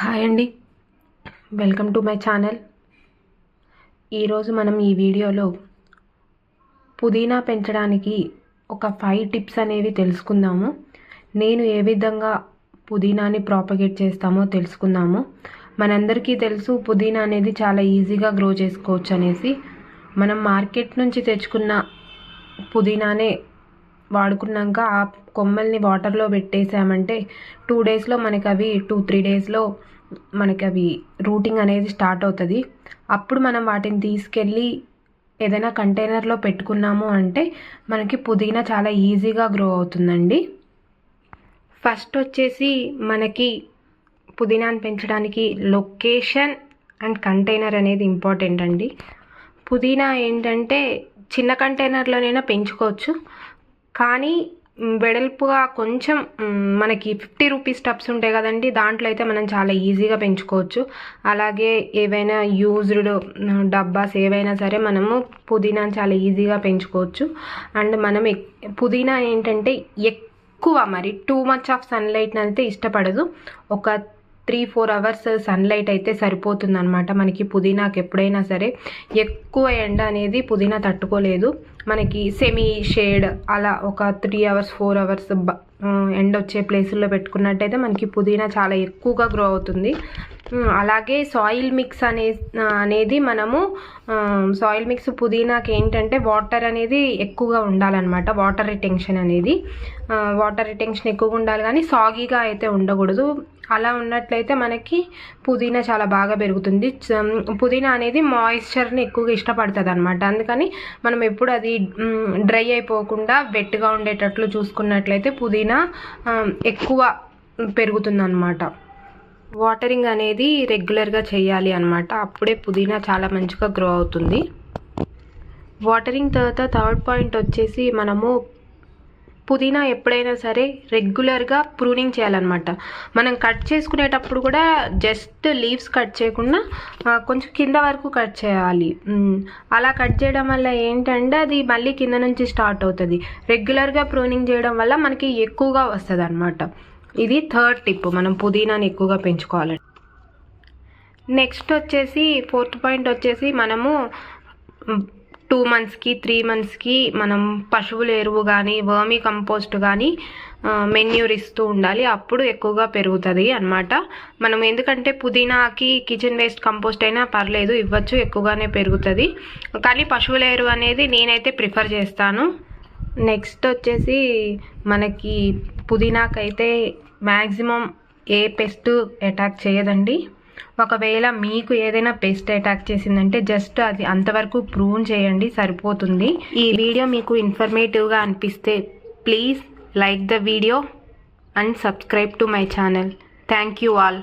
Hi అండి. Welcome to my channel. ఈరోజు మనం ఈ వీడియోలో పుదీనా పెంచడానికి ఒక ఫైవ్ టిప్స్ అనేవి తెలుసుకుందాము. నేను ఏ విధంగా పుదీనాని ప్రాపగేట్ చేస్తామో తెలుసుకుందాము. మనందరికీ తెలుసు పుదీనా అనేది చాలా ఈజీగా గ్రో చేసుకోవచ్చు అనేసి. మనం మార్కెట్ నుంచి తెచ్చుకున్న పుదీనానే వాడుకున్నాక ఆ కొమ్మల్ని వాటర్లో పెట్టేసామంటే టూ డేస్లో మనకి అవి టూ త్రీ డేస్లో మనకి అవి రూటింగ్ అనేది స్టార్ట్ అవుతుంది. అప్పుడు మనం వాటిని తీసుకెళ్ళి ఏదైనా కంటైనర్లో పెట్టుకున్నాము అంటే మనకి పుదీనా చాలా ఈజీగా గ్రో అవుతుందండి. ఫస్ట్ వచ్చేసి మనకి పుదీనాను పెంచడానికి లొకేషన్ అండ్ కంటైనర్ అనేది ఇంపార్టెంట్ అండి. పుదీనా ఏంటంటే చిన్న కంటైనర్లోనైనా పెంచుకోవచ్చు. కానీ వెడల్పుగా కొంచెం మనకి ఫిఫ్టీ రూపీస్ టబ్స్ ఉంటాయి కదండి దాంట్లో అయితే మనం చాలా ఈజీగా పెంచుకోవచ్చు. అలాగే ఏవైనా యూజ్డ్ డబ్బాస్ ఏవైనా సరే మనము పుదీనా చాలా ఈజీగా పెంచుకోవచ్చు. అండ్ మనం ఎక్- పుదీనా ఏంటంటే ఎక్కువ మరి టూ మచ్ ఆఫ్ సన్లైట్ అయితే ఇష్టపడదు. ఒక త్రీ ఫోర్ అవర్స్ సన్లైట్ అయితే సరిపోతుంది అనమాట మనకి పుదీనాకు ఎప్పుడైనా సరే ఎక్కువ ఎండ అనేది పుదీనా తట్టుకోలేదు. మనకి సెమీ షేడ్ అలా ఒక త్రీ అవర్స్ ఫోర్ అవర్స్ ఎండ వచ్చే ప్లేసుల్లో పెట్టుకున్నట్టయితే మనకి పుదీనా చాలా ఎక్కువగా గ్రో అవుతుంది. అలాగే సాయిల్ మిక్స్ అనే అనేది మనము సాయిల్ మిక్స్ పుదీనాకి ఏంటంటే వాటర్ అనేది ఎక్కువగా ఉండాలన్నమాట. వాటర్ రిటెన్షన్ అనేది. వాటర్ రిటెన్షన్ ఎక్కువగా ఉండాలి కానీ సాగీగా అయితే ఉండకూడదు. అలా ఉన్నట్లయితే మనకి పుదీనా చాలా బాగా పెరుగుతుంది. పుదీనా అనేది మాయిశ్చర్ని ఎక్కువగా ఇష్టపడుతుంది అనమాట అందుకని మనం ఎప్పుడు అది డ్రై అయిపోకుండా వెట్గా ఉండేటట్లు చూసుకున్నట్లయితే పుదీనా ఎక్కువ పెరుగుతుంది వాటరింగ్ అనేది రెగ్యులర్గా చేయాలి అనమాట అప్పుడే పుదీనా చాలా మంచిగా గ్రో అవుతుంది. వాటరింగ్ తర్వాత థర్డ్ పాయింట్ వచ్చేసి మనము పుదీనా ఎప్పుడైనా సరే రెగ్యులర్గా ప్రూనింగ్ చేయాలన్నమాట. మనం కట్ చేసుకునేటప్పుడు కూడా జస్ట్ లీవ్స్ కట్ చేయకుండా కొంచెం కింద వరకు కట్ చేయాలి. అలా కట్ చేయడం వల్ల ఏంటంటే అది మళ్ళీ కింద నుంచి స్టార్ట్ అవుతుంది. రెగ్యులర్గా ప్రూనింగ్ చేయడం వల్ల మనకి ఎక్కువగా వస్తుంది అనమాట ఇది థర్డ్ టిప్. మనం పుదీనాని ఎక్కువగా పెంచుకోవాలండి నెక్స్ట్ వచ్చేసి ఫోర్త్ పాయింట్ వచ్చేసి మనము టూ మంత్స్కి త్రీ మంత్స్కి మనం పశువుల ఎరువు కానీ వర్మీ కంపోస్ట్ కానీ మెన్యూర్ ఇస్తూ ఉండాలి. అప్పుడు ఎక్కువగా పెరుగుతుంది అన్నమాట. మనం ఎందుకంటే పుదీనాకి కిచెన్ వేస్ట్ కంపోస్ట్ అయినా పర్లేదు ఇవ్వచ్చు ఎక్కువగానే పెరుగుతుంది. కానీ పశువుల ఎరువు అనేది నేనైతే ప్రిఫర్ చేస్తాను. నెక్స్ట్ వచ్చేసి మనకి పుదీనాకైతే మ్యాక్సిమం ఏ పెస్ట్ అటాక్ చేయదండి. ఒకవేళ మీకు ఏదైనా పెస్ట్ అటాక్ చేసిందంటే జస్ట్ అది అంతవరకు ప్రూన్ చేయండి సరిపోతుంది. ఈ వీడియో మీకు ఇన్ఫర్మేటివ్గా అనిపిస్తే please like the video and subscribe to my channel thank you all